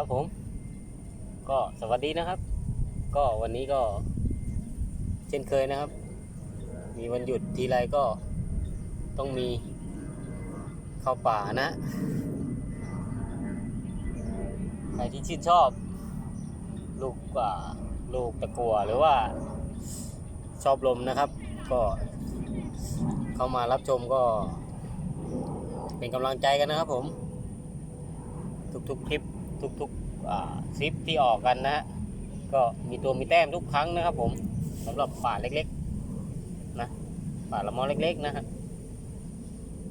ครับผม ก็สวัสดีนะครับ ก็วันนี้ก็ เช่นเคยนะครับ มีวันหยุดทีไรก็ต้องมีเข้าป่านะ ใครที่ชื่นชอบ ลูกกว่าลูกตะกัวหรือว่าชอบลมนะครับ ก็เข้ามารับชมก็ เป็นกำลังใจกันนะครับผม ทุกๆคลิป ทุกๆอ่าคลิปที่ออกกันนะก็มีตัวมีแต้มทุกครั้งนะครับ ผมสำหรับป่าเล็กๆนะป่าละมอเล็กๆนะฮะ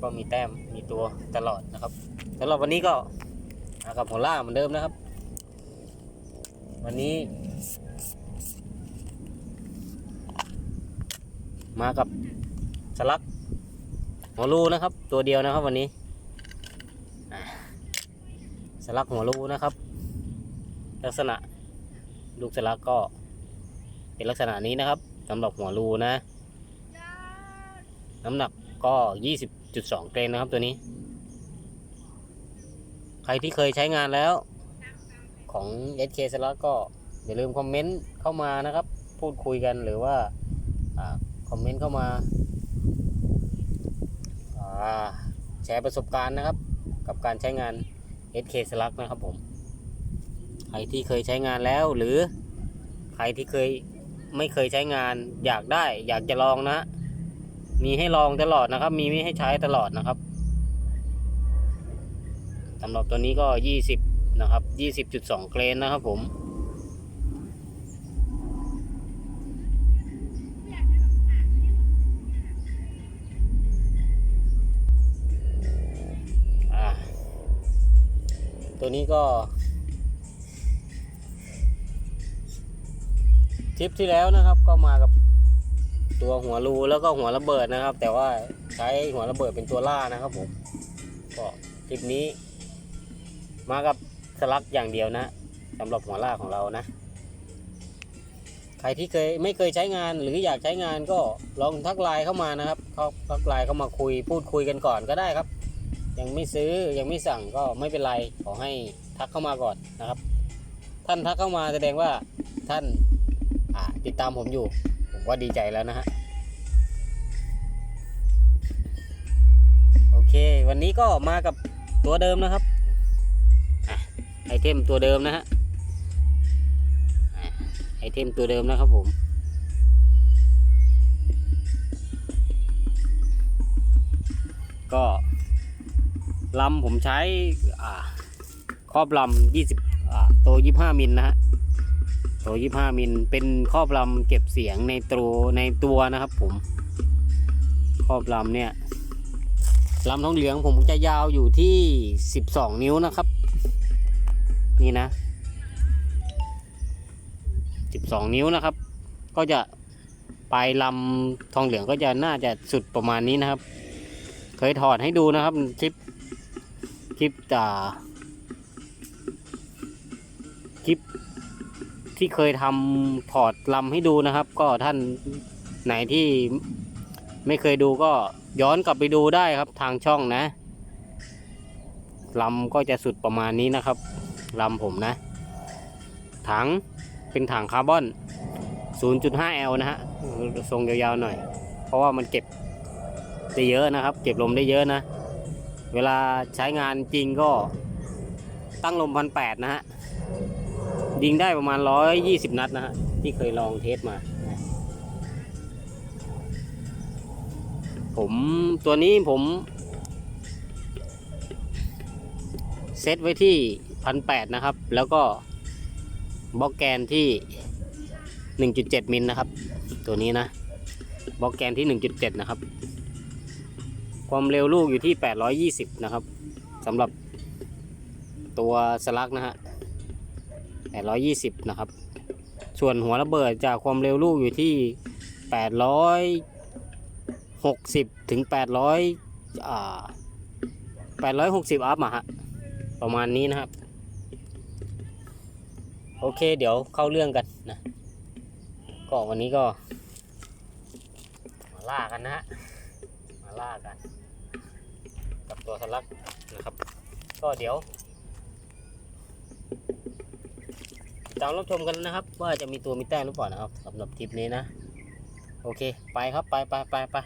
ก็มีแต้มมีตัวตลอดนะครับสำหรับวันนี้ก็มากับหัวล่าเหมือนเดิมนะครับ วันนี้ มากับสลักหัวรูนะครับ ตัวเดียวนะครับวันนี้ สลักหัวรูนะครับ ลักษณะลูกสลักก็เป็นลักษณะนี้นะครับสำหรับหัวรูนะ น้ำหนักก็ 20.2 เกรนนะครับตัวนี้ ใครที่เคยใช้งานแล้ว ของ SK สลักก็อย่าลืมคอมเมนต์เข้ามานะครับ พูดคุยกันหรือว่าอคอมเมนต์เข้ามาแชร์ประสบการณ์นะครับ กับการใช้งาน SK สลักนะครับผม ใครที่เคยใช้งานแล้ว หรือใครที่เคยไม่เคยใช้งานอยากได้ อยากจะลองนะ มีให้ลองตลอดนะครับ มีไม่ให้ใช้ตลอดนะครับสำหรับตัวนี้ก็ 20 นะครับ 20.2 เกรนนะครับผม ตัวนี้ก็ทริปที่แล้วนะครับ ก็มากับตัวหัวรูแล้วก็หัวระเบิดนะครับ แต่ว่าใช้หัวระเบิดเป็นตัวล่านะครับผมก็ทริปนี้ มากับสลักอย่างเดียวนะสำหรับหัวล่าของเรานะ ใครที่เคยไม่เคยใช้งานหรืออยากใช้งานก็ลองทักไลน์เข้ามานะครับเขาทักไลน์เข้ามาคุยพูดคุยกันก่อนก็ได้ครับ ยังไม่ซื้อยังไม่สั่งก็ไม่เป็นไรขอให้ทักเข้ามาก่อนนะครับ ท่านทักเข้ามาแสดงว่าท่านติดตามผมอยู่ ผมก็ดีใจแล้วนะฮะโอเค วันนี้ก็มากับตัวเดิมนะครับอไอเทมตัวเดิมนะฮะไอเทมตัวเดิมนะครับผมก็ ลำผมใช้ครอบลำ20อ่าโตว25มิลนะฮะโตว25มิลเป็นครอบลำเก็บเสียงในตัวในตัวนะครับ ผมครอบลำเนี่ยลำทองเหลืองผมจะยาวอยู่ที่12นิ้วนะครับ นี่นะ12นิ้วนะครับ ก็จะปลายลำทองเหลืองก็จะน่าจะสุดประมาณนี้นะครับ เคยถอดให้ดูนะครับคลิป คลิปอ่าคลิปที่เคยทำถอดลำให้ดูนะครับ ก็ท่านไหนที่ไม่เคยดูก็ย้อนกลับไปดูได้ครับทางช่องนะลำก็จะสุดประมาณนี้นะครับลำผมนะ ถังเป็นถังคาร์บอน 0.5L นะฮะทรงยาวๆหน่อย เพราะว่ามันเก็บได้เยอะนะครับ เก็บลมได้เยอะนะ เวลาใช้งานจริงก็ตั้งลมพันแปดนะฮะ ยิงได้ประมาณร้อยยี่สิบนัดนะฮะ ที่เคยลองเทสมา ผมตัวนี้ผม เซตไว้ที่พันแปดนะครับ แล้วก็บล็อกแกนที่หนึ่งจุดเจ็ดมิลนะครับ ตัวนี้นะ บล็อกแกนที่หนึ่งจุดเจ็ดนะครับ ความเร็วลูกอยู่ที่ 820 นะครับสำหรับตัวสลักนะฮะ 820 นะครับ ส่วนหัวระเบิดจากความเร็วลูกอยู่ที่ 860 ถึง 800อ่า860 อัพอะฮะ ประมาณนี้นะครับ โอเคเดี๋ยวเข้าเรื่องกันนะ ก็วันนี้ก็ มาล่ากันนะฮะ ล่ากัน กับตัวสลักนะครับ ก็เดี๋ยวตามรับชมกันนะครับ ว่าจะมีตัวมีแต้มหรือเปล่านะครับสำหรับทริปนี้นะ โอเค ไปครับไปไปไปไป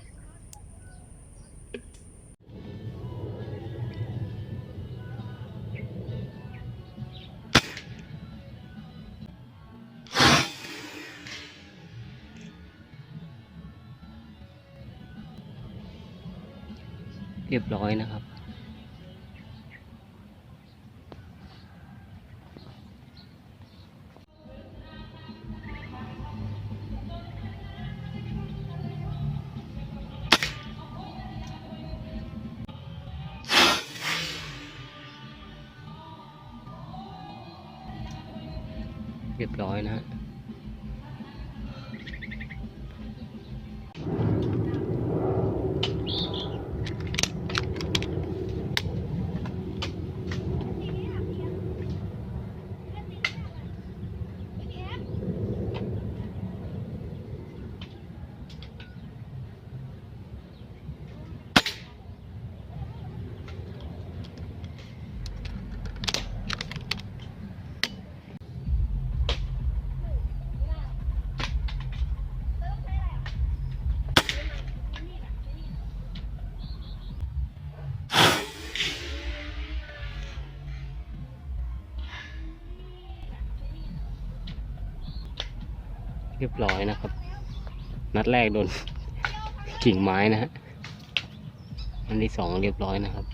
เรียบร้อยนะครับ เรียบร้อยนะ เรียบร้อยนะครับ นัดแรกโดนกิ่งไม้นะฮะอันที่สองเรียบร้อยนะครับ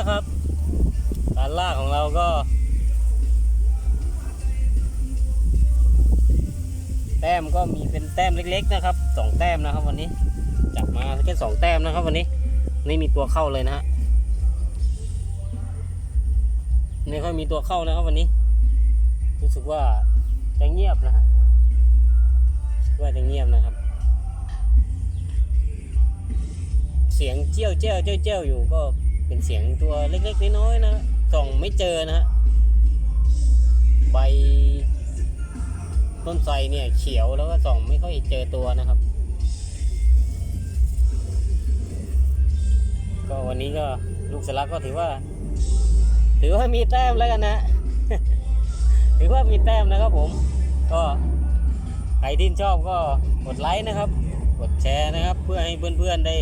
นะครับ การล่าของเราก็ แต้มก็มีเป็นแต้มเล็ก ๆ นะครับสองแต้มนะครับ วันนี้จับมาแค่สองแต้มนะครับ วันนี้ไม่มีตัวเข้าเลยนะฮะไม่ค่อยมีตัวเข้านะครับวันนี้ รู้สึกว่าจะเงียบนะฮะด้ว่าจะเงียบนะครับ เสียงเจี้ยวเจี้ยวเจี้ยวเจี้ยวอยู่ก็ เป็นเสียงตัวเล็กๆน้อยๆนะฮะส่องไม่เจอนะฮะใบต้นไทรเนี่ยเขียวแล้วก็ส่องไม่ค่อยเจอตัวนะครับ ก็วันนี้ก็ลูกสลักก็ถือว่า ถือว่ามีแต้มแล้วกันนะ ถือว่ามีแต้มนะครับผม ก็ใครที่ชอบก็กดไลค์นะครับ กดแชร์นะครับ เพื่อให้เพื่อนๆได้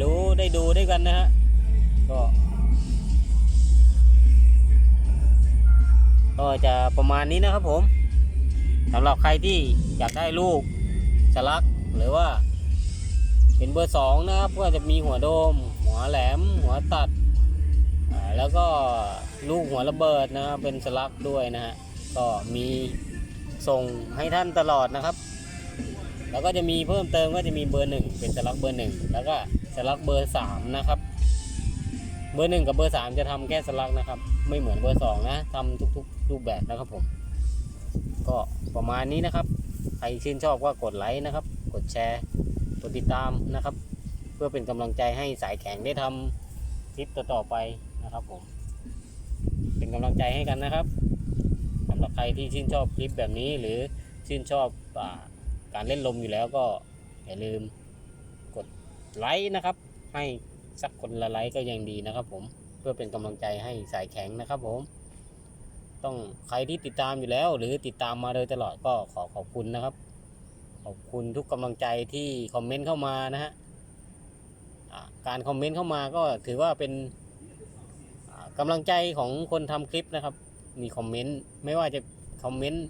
รู้ได้ดูด้วยกันนะฮะ ก็ก็จะประมาณนี้นะครับผมสำหรับใครที่อยากได้ลูกสลักหรือว่า เป็นเบอร์สองนะครับก็จะมีหัวโดม หัวแหลม หัวตัด แล้วก็ลูกหัวระเบิดนะครับเป็นสลักด้วยนะฮะก็มีส่งให้ท่านตลอดนะครับ แล้วก็จะมีเพิ่มเติมก็จะมีเบอร์หนึ่งเป็นสลักเบอร์หนึ่งแล้วก็สลักเบอร์สามนะครับ เบอร์หนึ่งกับเบอร์สามจะทำแค่สลักนะครับ ไม่เหมือนเบอร์สองนะทำทุกๆรูปแบบนะครับผม ก็ประมาณนี้นะครับ ใครชื่นชอบก็กดไลค์นะครับ กดแชร์ กดติดตามนะครับ เพื่อเป็นกำลังใจให้สายแข็งได้ทำคลิปต่อๆไปนะครับผม เป็นกำลังใจให้กันนะครับสำหรับใครที่ชื่นชอบคลิปแบบนี้หรือชื่นชอบอการเล่นลมอยู่แล้วก็อย่าลืมกดไลค์นะครับให้ สักคนละไลค์ก็ยังดีนะครับ ผมเพื่อเป็นกำลังใจให้สายแข็งนะครับ ผม ต้องใครที่ติดตามอยู่แล้ว หรือติดตามมาโดยตลอดก็ขอขอบคุณนะครับ ขอบคุณทุกกำลังใจที่คอมเมนต์เข้ามานะฮะการคอมเมนต์เข้ามาก็ถือว่าเป็นอ่ากำลังใจของคนทำคลิปนะครับ มีคอมเมนต์ไม่ว่าจะคอมเมนต์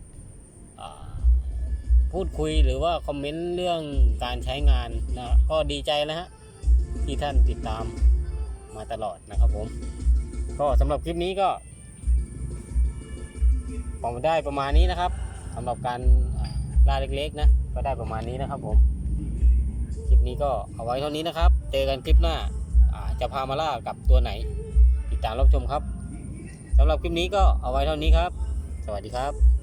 พูดคุยหรือว่าคอมเมนต์เรื่องการใช้งานนะก็ดีใจแล้วฮะ ที่ท่านติดตามมาตลอดนะครับผม ก็สำหรับคลิปนี้ก็ผมได้ประมาณนี้นะครับสำหรับการล่าเล็กๆนะก็ได้ประมาณนี้นะครับผม คลิปนี้ก็เอาไว้เท่านี้นะครับ เจอกันคลิปหน้าจะพามาล่ากับตัวไหน ติดตามรับชมครับสำหรับคลิปนี้ก็เอาไว้เท่านี้ครับ สวัสดีครับ